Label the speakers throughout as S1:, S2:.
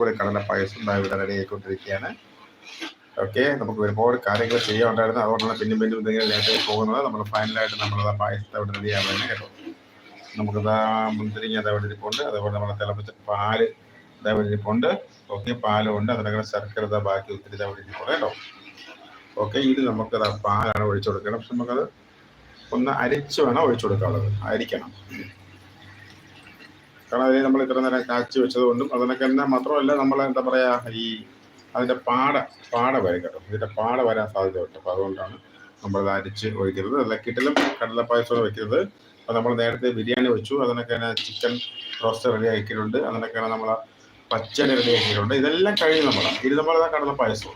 S1: കൂടെ കടല പായസം ഇവിടെ റെഡി ആയിക്കൊണ്ടിരിക്കുകയാണ്. ഓക്കെ നമുക്ക് ഒരുപാട് കാര്യങ്ങൾ ചെയ്യാനുണ്ടായിരുന്നു. അതുകൊണ്ടാണ് പിന്നും പിന്നെ എന്തെങ്കിലും ലേറ്റ് ആയി പോകുന്നത്. നമ്മൾ ഫൈനലായിട്ട് നമ്മൾ ആ പായസത്തെ അവിടെ റെഡി ആവുന്നത് കേട്ടോ. നമുക്കത് മുന്തിരിങ്ങ അതവിടെ ഇരിപ്പുണ്ട്. അതേപോലെ നമ്മൾ തിളപ്പിച്ച പാൽ അതേപോലെ ഇരിപ്പുണ്ട്. ഓക്കെ പാലുണ്ട്. അതിനകത്ത് ശർക്കര ബാക്കി ഒത്തിരി ഇതവിടെ ഇരിപ്പുണ്ട് കേട്ടോ. ഓക്കെ ഇത് നമുക്ക് പാലാണ് ഒഴിച്ചു കൊടുക്കണം. പക്ഷെ നമുക്കത് ഒന്ന് അരിച്ച് വേണം ഒഴിച്ചു കൊടുക്കാനുള്ളത്. അരിക്കണം. കാരണം അതിനെ നമ്മൾ ഇത്ര നേരം കാച്ചി വെച്ചത് കൊണ്ടും അതിനൊക്കെ തന്നെ മാത്രമല്ല നമ്മൾ എന്താ പറയാ ഈ അതിന്റെ പാട പാട വരും കേട്ടോ. ഇതിന്റെ പാട വരാൻ സാധ്യതയുണ്ട്. അപ്പൊ അതുകൊണ്ടാണ് നമ്മൾ ഇത് അരിച്ച് ഒഴിക്കുന്നത് അല്ല കിട്ടലും കടലപ്പായസോടെ വെക്കുന്നത് അപ്പൊ നമ്മൾ നേരത്തെ ബിരിയാണി വെച്ചു. അതിനൊക്കെ തന്നെ ചിക്കൻ റോസ്റ്റ് റെഡി ആക്കിയിട്ടുണ്ട്. അതിനൊക്കെ നമ്മൾ പച്ചടി റെഡി ആക്കിയിട്ടുണ്ട്. ഇതെല്ലാം കഴിഞ്ഞ് നമ്മൾ ഇത് നമ്മൾ കടലപ്പായസം.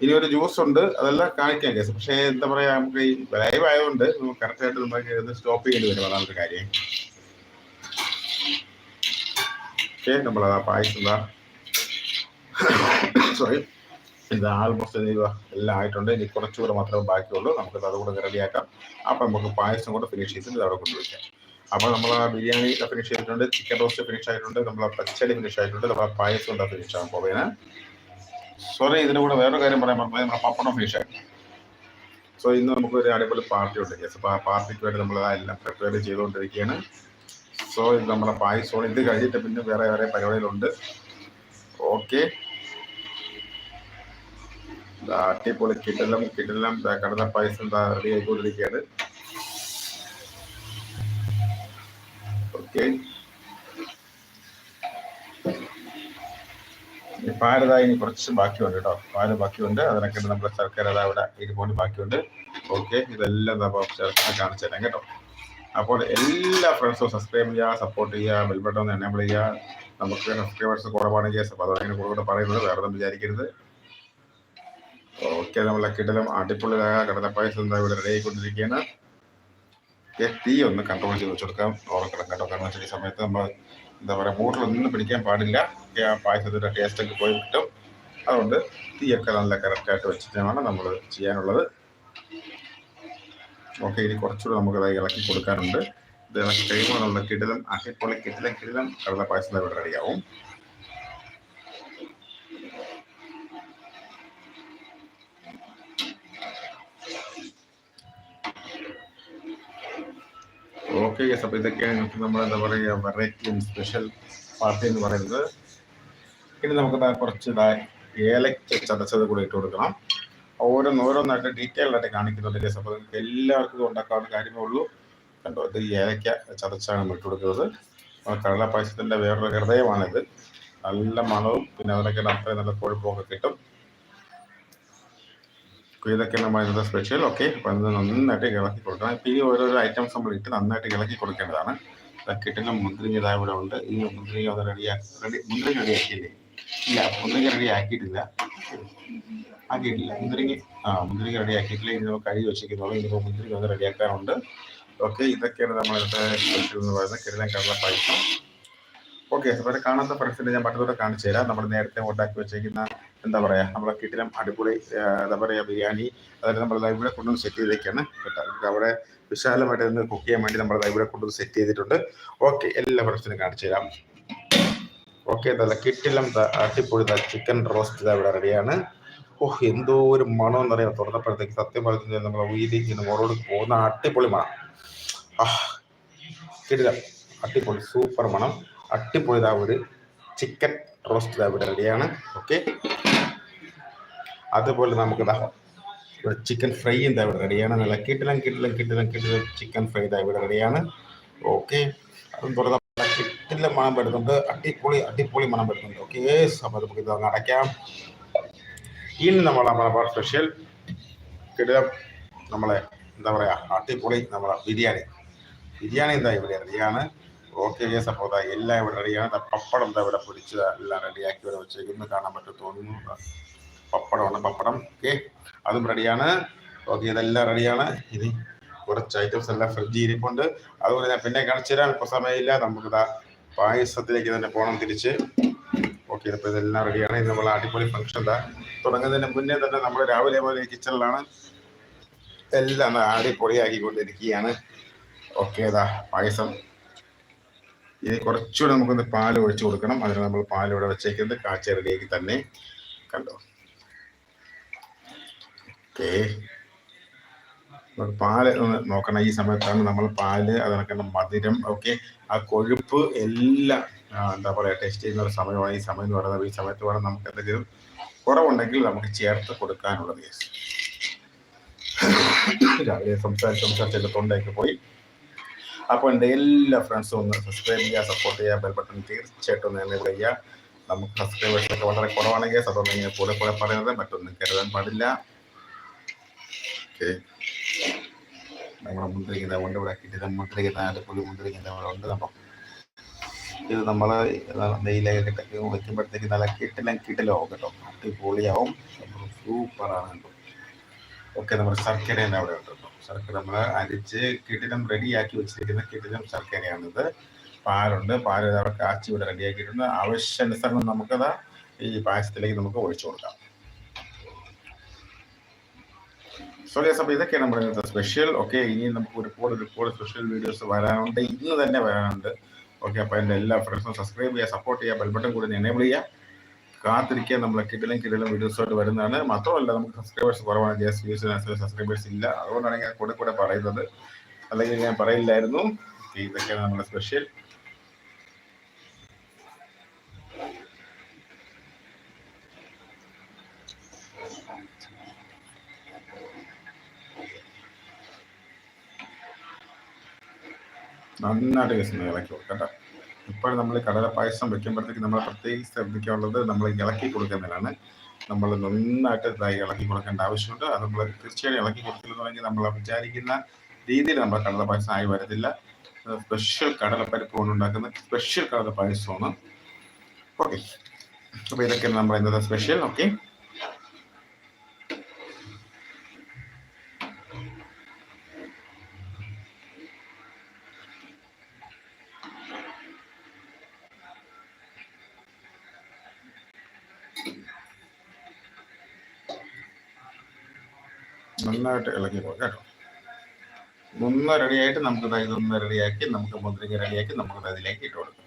S1: ഇനി ഒരു ജ്യൂസ് ഉണ്ട്. അതെല്ലാം കാണിക്കാൻ കേസ്. പക്ഷേ എന്താ പറയാ നമുക്ക് ഈ ലൈവ് ആയതുകൊണ്ട് നമുക്ക് കറക്റ്റ് ആയിട്ട് നമുക്ക് സ്റ്റോപ്പ് ചെയ്യേണ്ടി വരും. അതാണ് ഒരു കാര്യം. ഓക്കെ നമ്മളതാ പായസം എന്താ സോറി ഇത് ആൾമോസ്റ്റ് ഇത് എല്ലാം ആയിട്ടുണ്ട്. ഇനി കുറച്ചുകൂടെ മാത്രമേ ബാക്കിയുള്ളൂ. നമുക്ക് അതുകൂടെ റെഡിയാക്കാം അപ്പം നമുക്ക് പായസം കൂടെ ഫിനിഷ് ചെയ്തിട്ട് ഇത് അവിടെ കൊണ്ടുവയ്ക്കാം. അപ്പോൾ നമ്മൾ ആ ബിരിയാണി ഫിനിഷ് ചെയ്തിട്ടുണ്ട്. ചിക്കൻ റോസ്റ്റ് ഫിനിഷ് ആയിട്ടുണ്ട്. നമ്മൾ പച്ചടി ഫിനിഷ് ആയിട്ടുണ്ട്. നമ്മൾ പായസം ഉണ്ടാ ഫിനിഷ് ആകാൻ പോവേനെ സോറി ഇതിന്റെ കൂടെ വേറൊരു കാര്യം പറയാൻ പറഞ്ഞാൽ നമ്മുടെ പപ്പടം ഫിനിഷ് ആയി. സോ ഇന്ന് നമുക്കൊരു അടിപൊളി പാർട്ടി ഉണ്ട്. യെസ് അപ്പോൾ ആ പാർട്ടിക്ക് വേണ്ടി നമ്മൾ എല്ലാം പ്രിപ്പയർ ചെയ്തുകൊണ്ടിരിക്കുകയാണ്. സോ ഇത് നമ്മുടെ പായസമാണ്. ഇത് കഴിഞ്ഞിട്ട് പിന്നെ വേറെ വേറെ പരിപാടികളുണ്ട്. ഓക്കെ അടിപൊളി കിട്ടലും കിട്ടലും കടല പായസം റെഡി ആയിക്കൊണ്ടിരിക്കുകയാണ്. ഓക്കെ പാലതാ ഇനി കുറച്ച് ബാക്കിയുണ്ട് കേട്ടോ. പാൽ ബാക്കിയുണ്ട്. അതിനൊക്കെ നമ്മുടെ ശർക്കര അതാ ഇവിടെ ഇരുപോണ്ട് ബാക്കിയുണ്ട്. ഓക്കെ ഇതെല്ലാം കാണിച്ചു തരാം കേട്ടോ. അപ്പോൾ എല്ലാ ഫ്രണ്ട്സും സബ്സ്ക്രൈബ് ചെയ്യുക സപ്പോർട്ട് ചെയ്യുക ബെൽബട്ടൺ എനേബിൾ ചെയ്യുക നമുക്ക് സബ്സ്ക്രൈബേഴ്സ് കുറവാണെങ്കിൽ അപ്പോൾ അതുകൊണ്ട് കൂടുതൽ പറയുന്നത്. വേറെ ഒന്നും വിചാരിക്കരുത്. ഓക്കെ നമ്മളെ കിടലും അടിപൊളിയായ പൈസ എന്താ ഇവിടെ റെഡി ആയിക്കൊണ്ടിരിക്കുകയാണ്. തീ ഒന്ന് കൺട്രോൾ ചെയ്ത് വെച്ചെടുക്കാം ഓർക്കണം കേട്ടോ. കാരണം വെച്ചാൽ ഈ സമയത്ത് നമ്മൾ എന്താ പറയുക മൂട്ടിലൊന്നും പിടിക്കാൻ പാടില്ല. ആ പായസത്തിന്റെ ടേസ്റ്റൊക്കെ പോയി കിട്ടും. അതുകൊണ്ട് തീയൊക്കെ നല്ല കറക്റ്റായിട്ട് വെച്ചിട്ടാണ് നമ്മൾ ചെയ്യാനുള്ളത്. ഓക്കെ ഇനി കുറച്ചുകൂടെ നമുക്ക് അത് ഇളക്കി കൊടുക്കാറുണ്ട്. ഇത് ഇളക്കി കഴിയുമ്പോൾ നമ്മൾ കിടിലം അഹിപ്പൊളി കിടിലം കിടിലം കടല പായസം ഇവിടെ റെഡിയാവും ഓക്കെ യെസ് ഇതൊക്കെയാണ് നമുക്ക് നമ്മൾ എന്താ പറയുക വെറൈറ്റി സ്പെഷ്യൽ പാർട്ടി എന്ന് പറയുന്നത്. ഇനി നമുക്ക് കുറച്ച് ഏലക്ക ചതച്ചത് കൂടെ ഇട്ട് കൊടുക്കണം. ഓരോന്ന് ഓരോന്നായിട്ട് ഡീറ്റെയിൽ ആയിട്ട് കാണിക്കുന്നുണ്ട് കേസ്. അപ്പോൾ നിങ്ങൾക്ക് എല്ലാവർക്കും ഉണ്ടാക്കാവുന്ന കാര്യമേ ഉള്ളൂ. കണ്ടോ ഇത് ഈ ഏലക്ക ചതച്ചാണ് ഇട്ട് കൊടുക്കുന്നത്. കടല പായസത്തിന്റെ വേറൊരു ഹൃദയമാണിത്. നല്ല മണവും പിന്നെ അതിനൊക്കെ അത്രയും നല്ല കൊഴുപ്പൊക്കെ കിട്ടും. ഇതൊക്കെ നമ്മൾ ഇന്നത്തെ സ്പെഷ്യൽ ഓക്കെ അപ്പോൾ ഇത് നന്നായിട്ട് ഇളക്കി കൊടുക്കണം. ഇപ്പം ഈ ഓരോരോ ഐറ്റംസ് നമ്മൾ ഇട്ട് നന്നായിട്ട് ഇളക്കി കൊടുക്കേണ്ടതാണ്. കിട്ടുന്ന മുന്തിരിങ്ങ ഇതാ ഇവിടെ ഉണ്ട്. ഈ മുന്തിരിങ്ങ അത് റെഡിയാക്കി റെഡി മുന്തിരിങ്ങ റെഡിയാക്കിയില്ലേ ഇല്ല മുന്തിരിങ്ങ റെഡി ആക്കിയിട്ടില്ല. മുന്തിരിങ്ങ ആ മുന്തിരിങ്ങ റെഡി ആക്കിയിട്ടില്ല. ഇനി നമുക്ക് കഴുകി വെച്ചിരിക്കുന്നുള്ളൂ. ഇനി മുന്തിരിങ്ങ ഒന്ന് റെഡിയാക്കാനുണ്ട് ഓക്കെ ഇതൊക്കെയാണ് നമ്മൾ ഇന്നത്തെ സ്പെഷ്യൽ എന്ന് പറയുന്നത്. കിടലൻ കടല പായസം. ഓക്കെ അപ്പോൾ കാണാത്ത ഫ്രണ്ട്സിനെ ഞാൻ പട്ടത്തോടെ കാണിച്ചു തരാം. നമ്മൾ നേരത്തെ ഉണ്ടാക്കി വെച്ചിരിക്കുന്ന എന്താ പറയുക നമ്മളെ കിട്ടിലും അടിപൊളി എന്താ പറയുക ബിരിയാണി. അതായത് നമ്മൾ ഇവിടെ കൊണ്ടുവന്ന് സെറ്റ് ചെയ്തേക്കാണ്. കേട്ടോ അവിടെ വിശാലമായിട്ട് നിന്ന് കുക്ക് ചെയ്യാൻ വേണ്ടി നമ്മൾ ഇവിടെ കൊണ്ടുവന്ന് സെറ്റ് ചെയ്തിട്ടുണ്ട്. ഓക്കെ എല്ലാ ഫ്രണ്ട്സിനും കാണിച്ചു തരാം. ഓക്കെ എന്താ കിട്ടിലും അടിപൊളി ചിക്കൻ റോസ്റ്റ് ഇതാ ഇവിടെ റെഡിയാണ് ഓഹ് എന്തോ ഒരു മണം എന്നറിയാം. തുറന്നപ്പോഴത്തേക്ക് സത്യം പറഞ്ഞാൽ നമ്മളെ ഇങ്ങനെ മുറോട് പോകുന്ന അട്ടിപ്പൊളി മണം. ആഹ് കിട്ടില്ല അട്ടിപ്പൊളി സൂപ്പർ മണം. അട്ടിപ്പൊളി ഇതാ ഒരു ചിക്കൻ റോസ്റ്റ് ഇതാ ഇവിടെ റെഡിയാണ് ഓക്കെ അതുപോലെ നമുക്ക് ഇതാ ഇവിടെ ചിക്കൻ ഫ്രൈ എന്താ ഇവിടെ റെഡിയാണ് നല്ല കിട്ടിലും കിട്ടിലും കിട്ടിലും കിട്ടിലും ചിക്കൻ ഫ്രൈ ഇതാ ഇവിടെ റെഡിയാണ് ഓക്കെ അതും തുറന്ന കിട്ടില്ല മണം പെടുന്നുണ്ട് അടിപൊളി അടിപൊളി മണം പെടുന്നുണ്ട് ഓക്കെ അപ്പോൾ നമുക്ക് ഇത് അടയ്ക്കാം ഇനി നമ്മളെ മലബാർ സ്പെഷ്യൽ കിടിലം നമ്മളെ എന്താ പറയുക അടിപൊളി നമ്മളെ ബിരിയാണി. ബിരിയാണി എന്താ ഇവിടെ റെഡിയാണ്? ഓക്കെ വേ അപ്പോൾ എല്ലാം ഇവിടെ റെഡിയാണ്. പപ്പടം എന്താ ഇവിടെ പൊടിച്ചത്. എല്ലാം റെഡിയാക്കി ഇവിടെ വെച്ചേക്കുന്നു. കാണാൻ പറ്റും തോന്നുന്നു പപ്പടമാണ് പപ്പടം. ഓക്കെ. അതും റെഡിയാണ്. ഓക്കെ ഇതെല്ലാം റെഡിയാണ്. ഇനി കുറച്ച് ഐറ്റംസ് എല്ലാം ഫ്രിഡ്ജിൽ ഇരിപ്പുണ്ട്. അതുപോലെ ഞാൻ പിന്നെ കാണിച്ചു തരാം ഇപ്പോൾ സമയമില്ല. നമുക്ക് പായസത്തിലേക്ക് തന്നെ പോകണം തിരിച്ച്. ഓക്കെ അപ്പോൾ ഇതെല്ലാം റെഡിയാണ്. ഇത് നമ്മൾ അടിപൊളി ഫംഗ്ഷൻ എന്താ തുടങ്ങുന്നതിന് മുന്നേ തന്നെ നമ്മൾ രാവിലെ പോലെ കിച്ചണിലാണ് എല്ലാം അടിപൊളിയാക്കിക്കൊണ്ടിരിക്കുകയാണ്. ഓക്കെ ഇതാ പായസം. ഇനി കുറച്ചുകൂടെ നമുക്കൊന്ന് പാൽ ഒഴിച്ച് കൊടുക്കണം. അതിന് നമ്മൾ പാൽ വെച്ചേക്കുന്നത് കാച്ച റെഡിയാക്കി തന്നെ. കണ്ടോ? ഓക്കേ. പാൽ നോക്കണം. ഈ സമയത്താണ് നമ്മൾ പാൽ അതിനൊക്കെ മധുരം ഓക്കെ ആ കൊഴുപ്പ് എല്ലാം എന്താ പറയുക ടേസ്റ്റ് ചെയ്യുന്ന ഒരു സമയമാണ്. ഈ സമയം എന്ന് പറയുന്നത് ഈ സമയത്ത് വേണം നമുക്ക് എന്തെങ്കിലും കുറവുണ്ടെങ്കിൽ നമുക്ക് ചേർത്ത് കൊടുക്കാനുള്ളത് കേസ് രാവിലെ സംസാരിച്ച് സംസാരിച്ചൊക്കെ തൊണ്ടയൊക്കെ പോയി. അപ്പോൾ എന്റെ എല്ലാ ഫ്രണ്ട്സും ഒന്ന് സബ്സ്ക്രൈബ് ചെയ്യുക സപ്പോർട്ട് ചെയ്യുക ബെൽ ബട്ടൺ തീർച്ചയായിട്ടും ഒന്ന് എന്നെ ചെയ്യുക നമുക്ക് സബ്സ്ക്രൈബേഴ്സ് ഒക്കെ വളരെ കുറവാണെങ്കിൽ അതുകൊണ്ട് ഇങ്ങനെ കൂടെ കൂടെ പറയുന്നത് മറ്റൊന്നും കരുതാൻ പാടില്ല. ഓക്കെ നമ്മുടെ മുന്തിരിക്കുന്ന കൊണ്ട് ഇവിടെ കിട്ടിയത് മുന്തിരിക്കുന്ന അടിപൊളി മുന്തിരിക്കുന്ന ഇവിടെ ഉണ്ട്. അപ്പം ഇത് നമ്മൾ നെയ്യിലൊക്കെ വയ്ക്കുമ്പോഴത്തേക്ക് നല്ല കിട്ടിലും കിട്ടിലാവും കേട്ടോ. അടിപൊളിയാവും. സൂപ്പറാണ് കേട്ടോ. ഓക്കെ നമ്മുടെ ശർക്കര തന്നെ അവിടെ ഉണ്ട് ശർക്കര നമ്മൾ അരിച്ച് കിട്ടിലും റെഡിയാക്കി വെച്ചിരിക്കുന്ന കിട്ടിലും ശർക്കരയാണിത്. പാലുണ്ട്. പാൽ അവിടെ കാച്ചി ഇവിടെ റെഡിയാക്കിയിട്ടുണ്ട്. ആവശ്യാനുസരണം നമുക്കത് ഈ പായസത്തിലേക്ക് നമുക്ക് ഒഴിച്ചു കൊടുക്കാം. സോ യെസ് ഇതൊക്കെയാണ് നമ്മുടെ സ്പെഷ്യൽ ഓക്കെ ഇനി നമുക്ക് ഒരുപാട് ഒരുപാട് സ്പെഷ്യൽ വീഡിയോസ് വരാനുണ്ട്. ഇന്ന് തന്നെ വരാനുണ്ട്. ഓക്കെ അപ്പോൾ എന്റെ എല്ലാ ഫ്രണ്ട്സും സബ്സ്ക്രൈബ് ചെയ്യുക സപ്പോർട്ട് ചെയ്യുക ബെൽബട്ടൺ കൂടി എനേബിൾ ചെയ്യുക. കാത്തിരിക്കുക നമ്മളെ കിടലും കിടലും വീഡിയോസായിട്ട് വരുന്നതാണ്. മാത്രമല്ല നമുക്ക് സബ്സ്ക്രൈബേഴ്സ് കുറവാണ്. ജസ് വ്യൂസിനനുസരിച്ച് സബ്സ്ക്രൈബേഴ്സ് ഇല്ല. അതുകൊണ്ടാണ് ഞാൻ കൂടെ കൂടെ പറയുന്നത്. അല്ലെങ്കിൽ ഞാൻ പറയില്ലായിരുന്നു. ഇതൊക്കെയാണ് നമ്മുടെ സ്പെഷ്യൽ നന്നായിട്ട് കേസ് ഇളക്കി കൊടുക്കട്ടെ ഇപ്പോഴും നമ്മൾ കടല പായസം വെക്കുമ്പോഴത്തേക്ക് നമ്മൾ പ്രത്യേകിച്ച് ശ്രദ്ധിക്കാനുള്ളത് നമ്മൾ ഇളക്കി കൊടുക്കുന്നതിനാണ് നമ്മൾ നന്നായിട്ട് ഇതായി ഇളക്കി കൊടുക്കേണ്ട ആവശ്യമുണ്ട്. അത് നമ്മൾ തീർച്ചയായും ഇളക്കി കൊടുത്തില്ലെന്നുണ്ടെങ്കിൽ നമ്മൾ വിചാരിക്കുന്ന രീതിയിൽ നമ്മൾ കടല പായസം ആയി വരത്തില്ല. സ്പെഷ്യൽ കടലപ്പരിപ്പ് കൊണ്ടുണ്ടാക്കുന്ന സ്പെഷ്യൽ കടല പായസമാണ്. ഓക്കെ അപ്പോൾ ഇതൊക്കെയാണ് നമ്മൾ ഇന്നത്തെ സ്പെഷ്യൽ ഓക്കെ നന്നായിട്ട് ഇളക്കി കേട്ടോ. ഒന്ന് റെഡിയായിട്ട് നമുക്ക് ഇതൊന്ന് റെഡിയാക്കി നമുക്ക് മുന്തിരിങ്ങ റെഡിയാക്കി നമുക്ക് അതിലേക്ക് ഇട്ട് കൊടുക്കാം.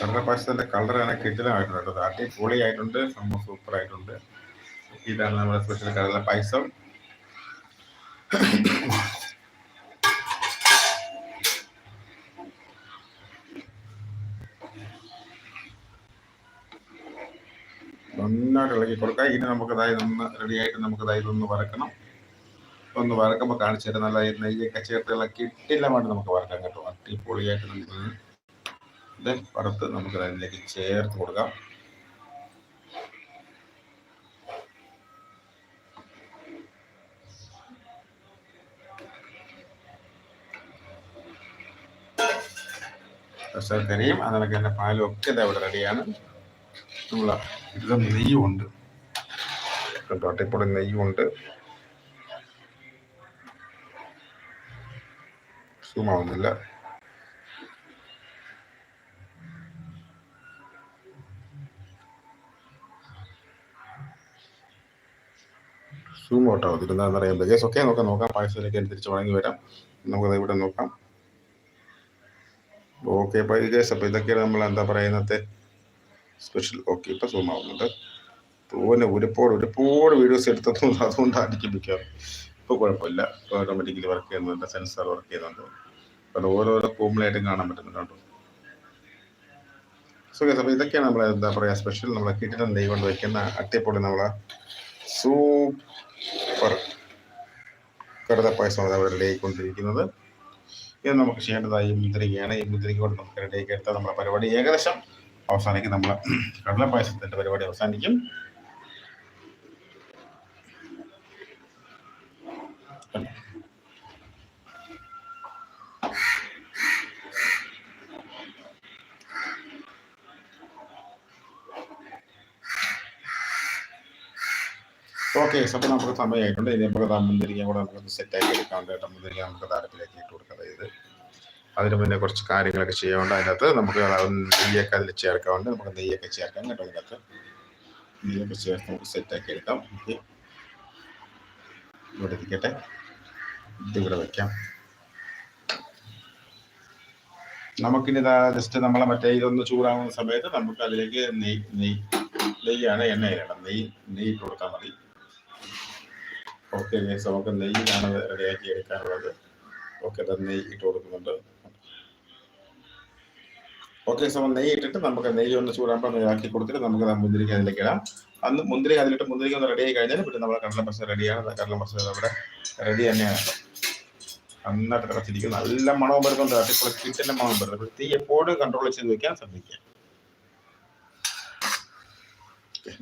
S1: കടല പായസത്തിന്റെ കളർ ആണ് കിട്ടിലായിട്ടുണ്ട് കേട്ടോ അടിപൊളി ആയിട്ടുണ്ട് സംഭവം സൂപ്പർ ആയിട്ടുണ്ട്. ഇതാണ് നമ്മുടെ സ്പെഷ്യൽ കടല പായസം. ഇളക്കി കൊടുക്കാം. ഇനി നമുക്ക് അതായത് ഒന്ന് റെഡി ആയിട്ട് നമുക്ക് അതായത് ഒന്ന് വറക്കണം. ഒന്ന് വറക്കുമ്പോൾ കാണിച്ചു തരാം. നല്ല നെയ്യൊക്കെ ചേർത്ത് ഇളക്കി ഇട്ടില്ല വേണ്ടി നമുക്ക് വറക്കാം കേട്ടോ. അടിപൊളിയായിട്ട് നമുക്ക് വറുത്ത് നമുക്ക് അതിലേക്ക് ചേർത്ത് കൊടുക്കാം. ശർക്കരയും അതിനൊക്കെ തന്നെ പാലും ഒക്കെ ഇവിടെ റെഡിയാണ് നമ്മൾ നെയ്യുമുണ്ട് നെയ്യും ഉണ്ട്. കേട്ടോ അട്ടിപ്പൊടി നെയ്യുണ്ട്. സൂമാവുന്നില്ല സൂം ഔട്ട് ആവത്തില്ല അറിയാം പറ്റും ഓക്കെ നോക്കാം നോക്കാം. പായസത്തിലേക്ക് തിരിച്ച് വഴങ്ങി വരാം. നമുക്കത് ഇവിടെ നോക്കാം. ഓക്കെ ബൈ ഗേസ് അപ്പോൾ ഇതൊക്കെയാണ് നമ്മൾ എന്താ പറയുന്നത്? സ്പെഷ്യൽ ഓക്കെ ഇപ്പം സൂം ആവുന്നുണ്ട് തോന്നെ ഒരുപാട് ഒരുപാട് വീഡിയോസ് എടുത്തതും എനിക്ക് മിക്കാറ് ഇപ്പോൾ കുഴപ്പമില്ല. ഓട്ടോമാറ്റിക്കലി വർക്ക് ചെയ്യുന്നുണ്ട് സെൻസർ വർക്ക് ചെയ്യുന്നുണ്ട്. അപ്പോൾ ഓരോരോ കോമ്പിളായിട്ടും കാണാൻ പറ്റുന്നുണ്ട് സോ അപ്പോൾ ഇതൊക്കെയാണ് നമ്മൾ എന്താ പറയുക സ്പെഷ്യൽ നമ്മളെ കിട്ടിടം നെയ് കൊണ്ട് വയ്ക്കുന്ന അട്ടിപ്പൊളി നമ്മളെ സൂപ്പർ കറുത പായസമാണ് അവിടെ റെഡി ആയിക്കൊണ്ടിരിക്കുന്നത് ഇത് നമുക്ക് ചെയ്യേണ്ടതായി മുദ്രികയാണ് ഈ മുദ്രിക കൊണ്ട് നമുക്ക് റെഡിയാക്കി എടുത്താൽ നമ്മുടെ പരിപാടി ഏകദേശം അവസാനിക്കും. നമ്മൾ കടല പായസത്തിന്റെ പരിപാടി അവസാനിക്കും. ഓക്കെ അപ്പോൾ നമുക്ക് സമയമായിട്ടുണ്ട് ഇനി നമുക്ക് തമ്മന്തിരിക്കാൻ കൂടെ നമുക്ക് സെറ്റ് എടുക്കാണ്ട് മുന്തിരിങ്ങ നമുക്ക് താരത്തിലേക്ക് ഇട്ട് കൊടുക്കാം. അതായത് അതിന് മുന്നേ കുറച്ച് കാര്യങ്ങളൊക്കെ ചെയ്യാണ്ട് അതിനകത്ത് നമുക്ക് നെയ്യൊക്കെ അതിൽ ചേർക്കാറുണ്ട് നമുക്ക് നെയ്യൊക്കെ ചേർക്കാം കേട്ടോ അതിനകത്ത്. നെയ്യൊക്കെ ചേർത്ത് നമുക്ക് സെറ്റാക്കി എടുക്കാം. ഓക്കെ ഇവിടെ ഇരിക്കട്ടെ. ഇതിവിടെ വെക്കാം. നമുക്കിനി ജസ്റ്റ് നമ്മളെ മറ്റേ ഇതൊന്ന് ചൂടാകുന്ന സമയത്ത് നമുക്ക് അതിലേക്ക് നെയ് നെയ് നെയ്യാണ് എണ്ണ ഇടണം നെയ്യ് നെയ്യ് കൊടുത്താൽ മതി. ഓക്കെ ഗൈസ് നമുക്ക് നെയ്യിലാണ് റെഡിയാക്കി എടുക്കാനുള്ളത് ഓക്കെ അത് നെയ്യ് ഇട്ട് കൊടുക്കുന്നുണ്ട്. ഓക്കെ സോ നെയ്യ് ഇട്ടിട്ട് നമുക്ക് നെയ്യ് ഒന്ന് ചൂടാകുമ്പോൾ ആക്കി കൊടുത്തിട്ട് നമുക്ക് മുന്തിരിക്ക അതിലേക്ക് ഇടാം. അന്ന് മുന്തിരി അതിലിട്ട് മുന്തിരിക്ക ഒന്ന് റെഡി ആയി കഴിഞ്ഞാൽ പിന്നെ നമ്മുടെ കടല മസാല റെഡിയാണ് കടല മസാല നമ്മുടെ റെഡി തന്നെയാണ്. നന്നായിട്ട് തിളച്ചിരിക്കും നല്ല മണവും വരുന്നുണ്ട് അടിപൊളി കിച്ചന്റെ മണവും വരുന്നത് തീ എപ്പോഴും കൺട്രോൾ ചെയ്ത് വെക്കാൻ ശ്രദ്ധിക്കുക.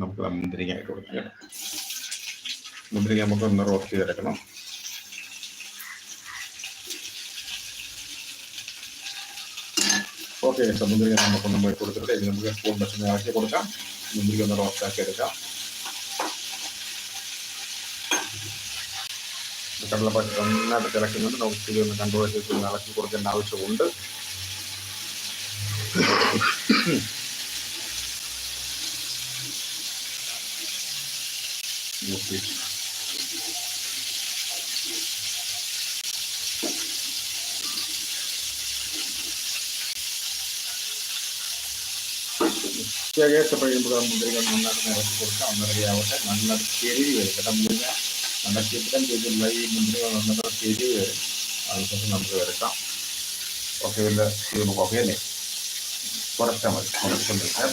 S1: നമുക്ക് മുന്തിരിക്കായിട്ട് കൊടുക്കാം. മുന്തിരിക്ക നമുക്ക് ഒന്ന് റോസ്റ്റ് ചെയ്തെടുക്കണം ഓക്കെ സമുദ്രിക നമുക്ക് ഒന്ന് ഇട്ട് കൊടുത്തിട്ട് ഇനി നമുക്ക് സ്പൂൺ വെച്ച് ഇറക്കി കൊടുക്കാം മുന്തിരിക്ക ഒന്ന് റോസ്റ്റ് ആക്കി എടുക്കാം കടലപ്പഴം നന്നായിട്ട് തിളക്കുന്നുണ്ട് നമുക്ക് ഒന്ന് കൺട്രോൾ ചെയ്ത് ഇളക്കി കൊടുക്കേണ്ട ആവശ്യമുണ്ട് ഓക്കെ ഏകദേശം കഴിയുമ്പോൾ മുന്തിരികൾ നന്നായിട്ട് നിറച്ച് കൊടുക്കാം. ഒന്ന് നല്ല ചെരിവ് വരും കേട്ടോ മുന്തിരിക്ക നല്ല ചിത്രം ചെയ്തിട്ടുള്ള ഈ മുന്തിരികൾ നന്നായിട്ട് ചെരിവ് വരും. അതിനുശേഷം നമുക്ക് എടുക്കാം നമുക്ക് ഓക്കെ അല്ലേ? കുറച്ചാൽ മതി. കുറച്ചുകൊണ്ടിരിക്കാം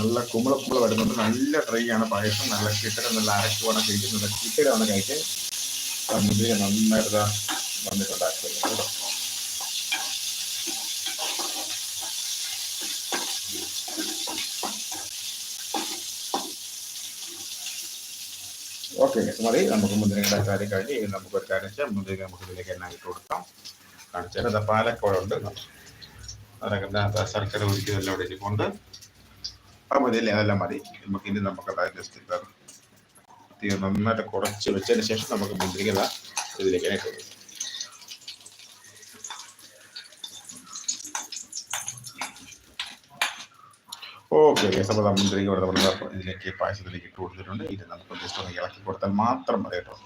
S1: നല്ല കുമ്പള കുമ്പള വരുന്നുണ്ട്. നല്ല ഡ്രൈ ആണ്. പായസം നല്ല കിട്ടര നല്ല അരക്കുവാണ് കഴിക്കുന്നത്. കിട്ടരാണ് കഴിക്കാൻ ആ മുന്തിരി നന്നായിട്ട് വന്നിട്ടുണ്ടാക്കുന്നത്. ഓക്കെ മതി. നമുക്ക് മുന്തിരിങ്ങയുടെ കാര്യം കഴിഞ്ഞ് ഇനി നമുക്ക് ഒരു കാര്യം ചെയ്യാം. മുന്തിരി നമുക്ക് ഇതിലേക്ക് എണ്ണ ഇട്ട് കൊടുക്കാം. കാണിച്ചാൽ അത് പാലക്കോഴുണ്ട് അതൊക്കെ ശർക്കര ഒരിക്കലും ഇവിടെ ആ മതി അല്ലേ അതെല്ലാം മതി നമുക്ക് ഇനി നമുക്ക് ജസ്റ്റ് ഇതാ തീ നന്നായിട്ട് കുറച്ച് വെച്ചതിന് ശേഷം നമുക്ക് മുന്തിരിക്കുന്ന ഇതിലേക്ക് ഇട്ട് ഓക്കെ അപ്പോൾ മുന്തിരിക്ക ഇവിടെ നമ്മൾ ഇതിലേക്ക് പായസത്തിലേക്ക് ഇട്ട് കൊടുത്തിട്ടുണ്ട്. ഇത് നമുക്ക് ജസ്റ്റ് ഒന്ന് ഇളക്കി കൊടുത്താൽ മാത്രം മതി കേട്ടോ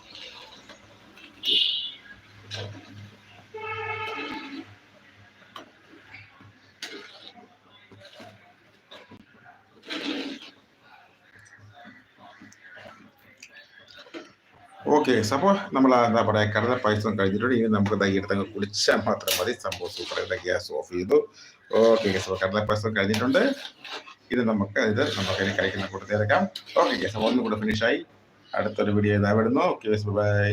S1: ഓക്കെ അപ്പോൾ നമ്മൾ എന്താ പറയുക കടല പായസം കഴിഞ്ഞിട്ടുണ്ട്. ഇനി നമുക്ക് ദാ എടുത്തങ്ങ് കുളിച്ചാൽ മാത്രം മതി. സംഭവം സൂപ്പർ ആയിട്ട് ഗ്യാസ് ഓഫ് ചെയ്തു. ഓക്കെ അപ്പോൾ കടല പായസം കഴിഞ്ഞിട്ടുണ്ട്. ഇത് നമുക്ക് ഇത് നമുക്ക് ഇനി കഴിക്കുന്ന കൂട്ടത്തിൽ ഇറക്കാം. ഓക്കെ ഗ്യാസ് ഒന്നും കൂടെ ഫിനിഷായി അടുത്തൊരു വീഡിയോ ഇതാ വിടുന്നു ഓക്കെ ബൈ